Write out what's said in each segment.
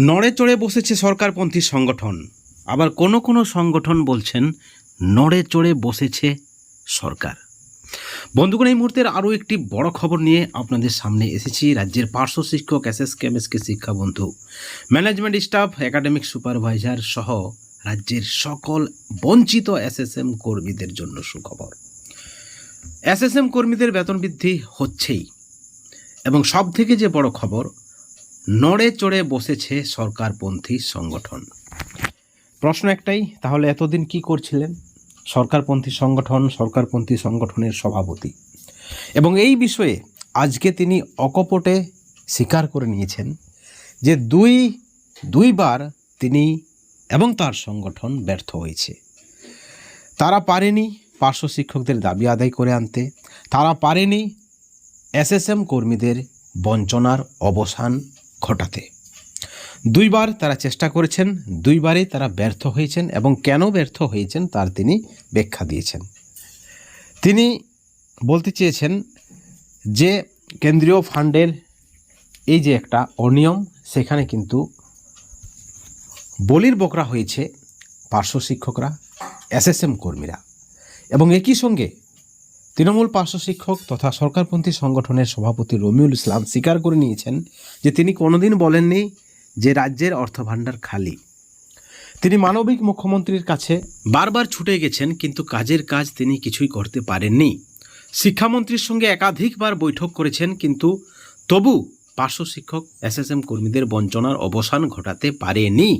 নড়ে চড়ে বসেছে সরকারপন্থী সংগঠন। আবার কোনো কোনো সংগঠন বলছেন, নড়ে চড়ে বসেছে সরকার। বন্ধুগণ, এই মুহূর্তের আরও একটি বড় খবর নিয়ে আপনাদের সামনে এসেছি। রাজ্যের পার্শ্ব শিক্ষক S S K M S K শিক্ষাবন্ধু, management staff, academic supervisor সহ রাজ্যের সকল বঞ্চিত এসএসএম কর্মীদের জন্য সুখবর। এসএসএম কর্মীদের বেতন বৃদ্ধি হচ্ছেই। এবং সব থেকে যে বড় খবর নড়ে চড়ে বসেছে সরকারপন্থী সংগঠন। প্রশ্ন একটাই, তাহলে এতদিন কি করছিলেন? সরকারপন্থী সংগঠন, সরকারপন্থী সংগঠনের সভাপতি। এবং এই বিষয়ে আজকে তিনি অকপটে স্বীকার করে নিয়েছেন যে দুই, দুইবার তিনি এবং তার সংগঠন ব্যর্থ হয়েছে। তারা পারেনি পার্শ্ব শিক্ষকদের দাবি আদায় করে আনতে, তারা পারেনি এসএসএম কর্মীদের বঞ্চনার অবসান ঘটাতে। দুইবার তারা চেষ্টা করেছেন দুইবারই তারা ব্যর্থ হয়েছেন এবং কেন ব্যর্থ হয়েছেন তার তিনি ব্যাখ্যা দিয়েছেন। তিনি বলতে চেয়েছেন যে কেন্দ্রীয় ফান্ডের এই যে একটা অনিয়ম, সেখানে কিন্তু বলির বকরা হয়েছে পার্শ্ব শিক্ষকরা, এসএসএম কর্মীরা এবং একই সঙ্গে তৃণমূল পার্শ্ব শিক্ষক তথা সরকারপন্থী সংগঠনের সভাপতি রমিউল ইসলাম স্বীকার করে নিয়েছেন যে তিনি কোনোদিন বলেননি যে রাজ্যের অর্থভাণ্ডার খালি। তিনি মানবিক মুখ্যমন্ত্রীর কাছে বারবার ছুটে গেছেন, কিন্তু কাজের কাজ তিনি কিছুই করতে পারেননি। শিক্ষামন্ত্রীর সঙ্গে একাধিকবার বৈঠক করেছেন, কিন্তু তবু পার্শ্ব শিক্ষক, এসএসএম কর্মীদের বঞ্চনার অবসান ঘটাতে পারেনি।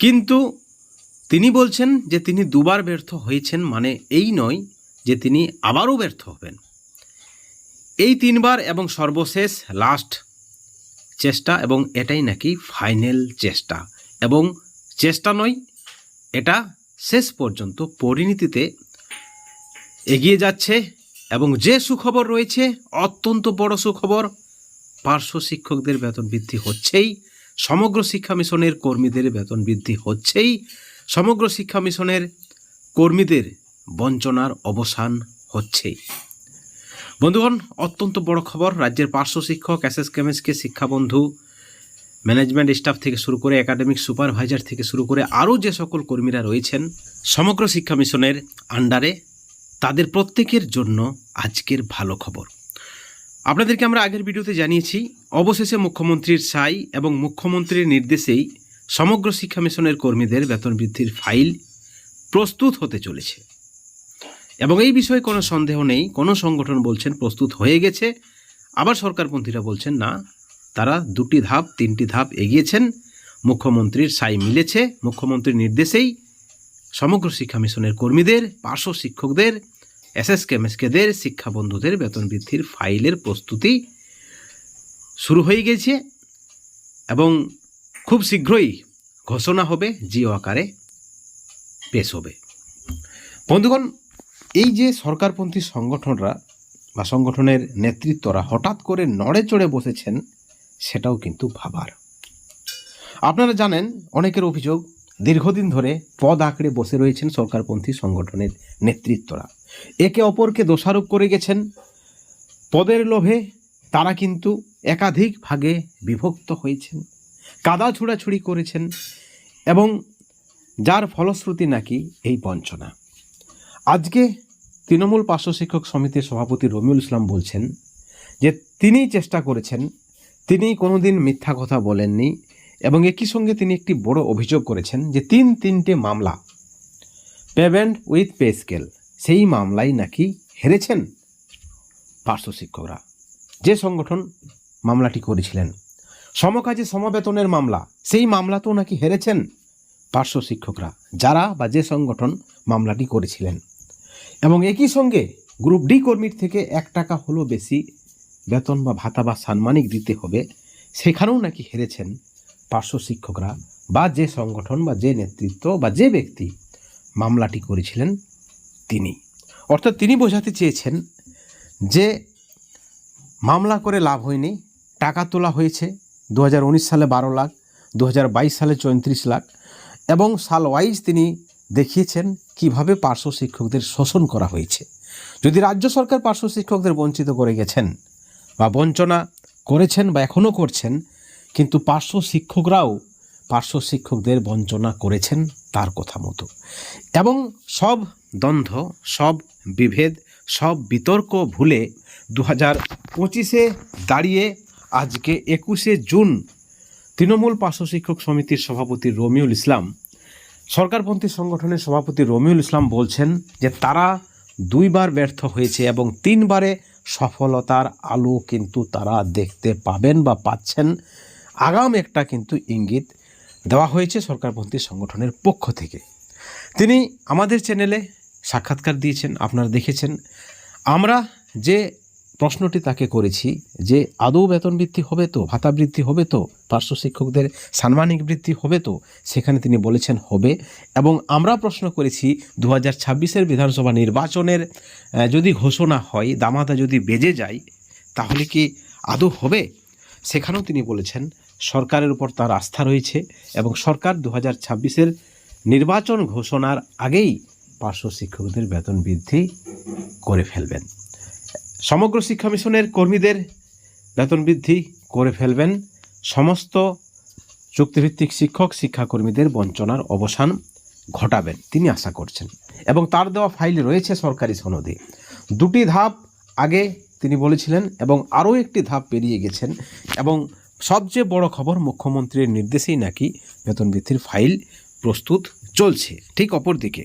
কিন্তু তিনি বলছেন যে তিনি দুবার ব্যর্থ হয়েছেন মানে এই নয় যে তিনি আবারও ব্যর্থ হবেন। এই তিনবার এবং সর্বশেষ লাস্ট চেষ্টা এবং এটাই নাকি ফাইনাল চেষ্টা। এবং চেষ্টা নয়, এটা শেষ পর্যন্ত পরিণতিতে এগিয়ে যাচ্ছে এবং যে সুখবর রয়েছে, অত্যন্ত বড় সুখবর, পার্শ্ব শিক্ষকদের বেতন বৃদ্ধি হচ্ছেই, সমগ্র শিক্ষা মিশনের কর্মীদের বেতন বৃদ্ধি হচ্ছেই, সমগ্র শিক্ষা মিশনের কর্মীদের বঞ্চনার অবসান হচ্ছেই। বন্ধুগণ, অত্যন্ত বড় খবর, রাজ্যের পার্শ্ব শিক্ষক S S K M S K শিক্ষাবন্ধু, management staff থেকে শুরু করে একাডেমিক সুপারভাইজার থেকে শুরু করে আরও যে সকল কর্মীরা রয়েছেন, সমগ্র শিক্ষা মিশনের আন্ডারে তাদের প্রত্যেকের জন্য আজকের ভালো খবর। আপনাদেরকে আমরা আগের ভিডিওতে জানিয়েছি, অবশেষে মুখ্যমন্ত্রীর সাই এবং মুখ্যমন্ত্রীর নির্দেশেই সমগ্র শিক্ষা মিশনের কর্মীদের বেতন বৃদ্ধির ফাইল প্রস্তুত হতে চলেছে। এবং এই বিষয়ে কোনো সন্দেহ নেই। কোনো সংগঠন বলছেন প্রস্তুত হয়ে গেছে। আবার সরকারপন্থীরা বলছেন, না, তারা দুটি ধাপ, তিনটি ধাপ এগিয়েছেন। মুখ্যমন্ত্রীর সাই মিলেছে। মুখ্যমন্ত্রীর নির্দেশেই সমগ্র শিক্ষা মিশনের কর্মীদের, পার্শ্ব শিক্ষকদের এসএস শিক্ষা বন্ধুদের বেতন বৃদ্ধির ফাইলের প্রস্তুতি শুরু হয়ে গেছে এবং খুব শীঘ্রই ঘোষণা হবে, জিও আকারে পেশ হবে। বন্ধুগণ এই যে সরকারপন্থী সংগঠনরা বা সংগঠনের নেতৃত্বরা হঠাৎ করে নড়ে চড়ে বসেছেন, সেটাও কিন্তু ভাবার। আপনারা জানেন, অনেকের অভিযোগ, দীর্ঘদিন ধরে পদ আঁকড়ে বসে রয়েছেন সরকারপন্থী সংগঠনের নেতৃত্বরা। একে অপরকে দোষারোপ করে গেছেন। পদের লোভে তারা কিন্তু একাধিক ভাগে বিভক্ত হয়েছেন, কাদা ছুড়াছুড়ি করেছেন এবং যার ফলশ্রুতি নাকি এই বঞ্চনা। আজকে তৃণমূল পার্শ্ব শিক্ষক সমিতির সভাপতি রমিউল ইসলাম বলছেন যে তিনি চেষ্টা করেছেন তিনি কোনোদিন মিথ্যা কথা বলেননি এবং একই সঙ্গে তিনি একটি বড় অভিযোগ করেছেন যে তিন তিনটে মামলা পেমেন্ট উইথ পে স্কেল, সেই মামলায় নাকি হেরেছেন পার্শ্ব শিক্ষকরা। যে সংগঠন মামলাটি করেছিলেন, সমকাজে সমবেতনের মামলা, সেই মামলাতেও নাকি হেরেছেন পার্শ্ব শিক্ষকরা, যারা বা যে সংগঠন মামলাটি করেছিলেন। এবং একই সঙ্গে গ্রুপ ডি কর্মীর থেকে এক টাকা হলো বেশি বেতন বা ভাতা বা সাম্মানিক দিতে হবে, সেখানেও নাকি হেরেছেন পার্শ্ব শিক্ষকরা বা যে সংগঠন বা যে নেতৃত্ব বা যে ব্যক্তি মামলাটি করেছিলেন তিনি। অর্থাৎ তিনি বোঝাতে চেয়েছেন যে মামলা করে লাভ হয়নি, টাকা তোলা হয়েছে দু হাজার উনিশ সালে বারো লাখ দু হাজার বাইশ সালে চৌত্রিশ লাখ এবং সাল ওয়াইজ তিনি দেখিয়েছেন কীভাবে পার্শ্ব শিক্ষকদের শোষণ করা হয়েছে। যদি রাজ্য সরকার পার্শ্ব শিক্ষকদের বঞ্চিত করে গেছেন বা বঞ্চনা করেছেন বা এখনও করছেন, কিন্তু পার্শ্ব শিক্ষকরাও পার্শ্ব শিক্ষকদের বঞ্চনা করেছেন তার কথা মতো। এবং সব দ্বন্দ্ব, সব বিভেদ, সব বিতর্ক ভুলে দু হাজার পঁচিশে দাঁড়িয়ে আজকে একুশে জুন তৃণমূল পার্শ্ব শিক্ষক সমিতির সভাপতি রমিউল ইসলাম সরকারপন্থী সংগঠনের সভাপতি রমিউল ইসলাম বলছেন যে তারা দুইবার ব্যর্থ হয়েছে এবং তিনবারে সফলতার আলো কিন্তু তারা দেখতে পাবেন বা পাচ্ছেন। আগাম একটা কিন্তু ইঙ্গিত দেওয়া হয়েছে সরকারপন্থী সংগঠনের পক্ষ থেকে। তিনি আমাদের চ্যানেলে সাক্ষাৎকার দিয়েছেন, আপনারা দেখেছেন। আমরা যে প্রশ্নটি তাকে করেছি যে, আদৌ বেতন বৃদ্ধি হবে তো? ভাতা বৃদ্ধি হবে তো? পার্শ্ব শিক্ষকদের সাম্মানিক বৃদ্ধি হবে তো? সেখানে তিনি বলেছেন হবে। এবং আমরা প্রশ্ন করেছি দু হাজার ছাব্বিশের বিধানসভা নির্বাচনের যদি ঘোষণা হয়, দামাদা যদি বেজে যায়, তাহলে কি আদৌ হবে? সেখানেও তিনি বলেছেন, সরকারের উপর তার আস্থা রয়েছে এবং সরকার দু হাজার ছাব্বিশের নির্বাচন ঘোষণার আগেই পার্শ্ব শিক্ষকদের বেতন বৃদ্ধি করে ফেলবেন। সমগ্র শিক্ষা মিশনের কর্মীদের বেতন বৃদ্ধি করে ফেলবেন সমস্ত চুক্তিভিত্তিক শিক্ষক শিক্ষাকর্মীদের বঞ্চনার অবসান ঘটাবেন, তিনি আশা করছেন। এবং তার দেওয়া ফাইল রয়েছে সরকারি সনদে। দুটি ধাপ আগে তিনি বলেছিলেন এবং আরও একটি ধাপ পেরিয়ে গেছেন এবং সবচেয়ে বড় খবর, মুখ্যমন্ত্রীর নির্দেশেই নাকি বেতন বৃদ্ধির ফাইল প্রস্তুত চলছে। ঠিক অপর দিকে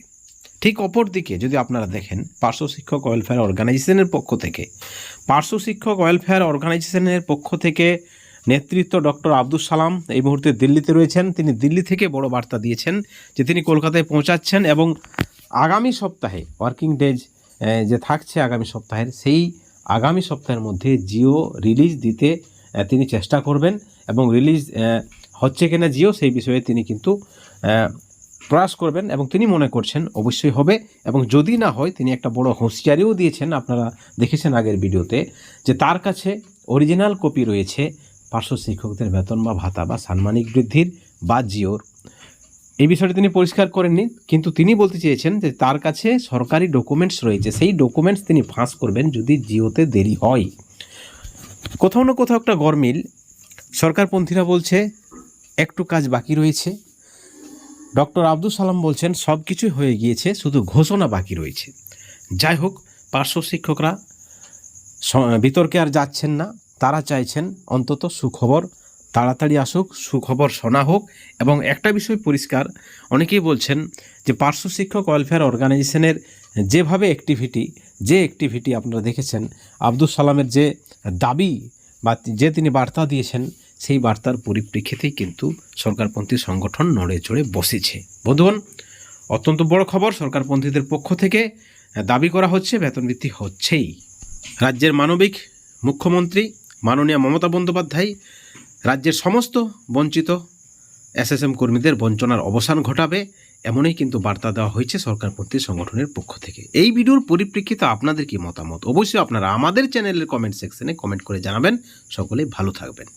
ঠিক অপর দিকে যদি আপনারা দেখেন, পার্শ্ব শিক্ষক ওয়েলফেয়ার অর্গানাইজেশনের পক্ষ থেকে, পার্শ্ব শিক্ষক ওয়েলফেয়ার অর্গানাইজেশনের পক্ষ থেকে নেতৃত্ব ডক্টর আব্দুল সালাম এই মুহূর্তে দিল্লিতে রয়েছেন। তিনি দিল্লি থেকে বড় বার্তা দিয়েছেন যে তিনি কলকাতায় পৌঁছাচ্ছেন এবং আগামী সপ্তাহে ওয়ার্কিং ডেজ যে থাকছে আগামী সপ্তাহের, সেই আগামী সপ্তাহের মধ্যে জিও রিলিজ দিতে তিনি চেষ্টা করবেন এবং রিলিজ হচ্ছে কিনা জিও সেই বিষয়ে তিনি কিন্তু প্রয়াস করবেন এবং তিনি মনে করছেন অবশ্যই হবে এবং যদি না হয়, তিনি একটা বড় হুঁশিয়ারিও দিয়েছেন, আপনারা দেখেছেন আগের ভিডিওতে, যে তার কাছে অরিজিনাল কপি রয়েছে পার্শ্ব শিক্ষকদের বেতন বা ভাতা বা সাম্মানিক বৃদ্ধির বা জিওর। এই বিষয়টি তিনি পরিষ্কার করেননি, কিন্তু তিনি বলতে চেয়েছেন যে তার কাছে সরকারি ডকুমেন্টস রয়েছে, সেই ডকুমেন্টস তিনি ফাঁস করবেন যদি জিওতে দেরি হয়। কোথাও না কোথাও একটা গরমিল সরকারপন্থীরা বলছে, একটু কাজ বাকি রয়েছে ডক্টর আব্দুল সালাম বলছেন, সব কিছুই হয়ে গিয়েছে, শুধু ঘোষণা বাকি রয়েছে। যাই হোক, পার্শ্ব শিক্ষকরা বিতর্কে আর যাচ্ছেন না। তারা চাইছেন অন্তত সুখবর, তাড়াতাড়ি আসুক, সুখবর শোনা হোক। এবং একটা বিষয় পরিষ্কার, অনেকেই বলছেন যে পার্শ্ব শিক্ষক ওয়েলফেয়ার অর্গানাইজেশনের যেভাবে অ্যাক্টিভিটি যে অ্যাক্টিভিটি আপনারা দেখেছেন আব্দুল সালামের যে দাবি বা যে তিনি বার্তা দিয়েছেন সেই বার্তার পরিপ্রেক্ষিতেই কিন্তু সরকারপন্থী সংগঠন নড়ে চড়ে বসেছে। বন্ধুগণ, অত্যন্ত বড় খবর, সরকারপন্থীদের পক্ষ থেকে দাবি করা হচ্ছে বেতন বৃদ্ধি হচ্ছেই। রাজ্যের মানবিক মুখ্যমন্ত্রী মাননীয় মমতা বন্দ্যোপাধ্যায় রাজ্যের সমস্ত বঞ্চিত এসএসএম কর্মীদের বঞ্চনার অবসান ঘটাবে, এমনই কিন্তু বার্তা দেওয়া হয়েছে সরকারপন্থী সংগঠনের পক্ষ থেকে। এই ভিডিওর পরিপ্রেক্ষিতে আপনাদের কি মতামত? অবশ্যই আপনারা আমাদের চ্যানেলের কমেন্ট সেকশনে কমেন্ট করে জানাবেন। সকলেই ভালো থাকবেন।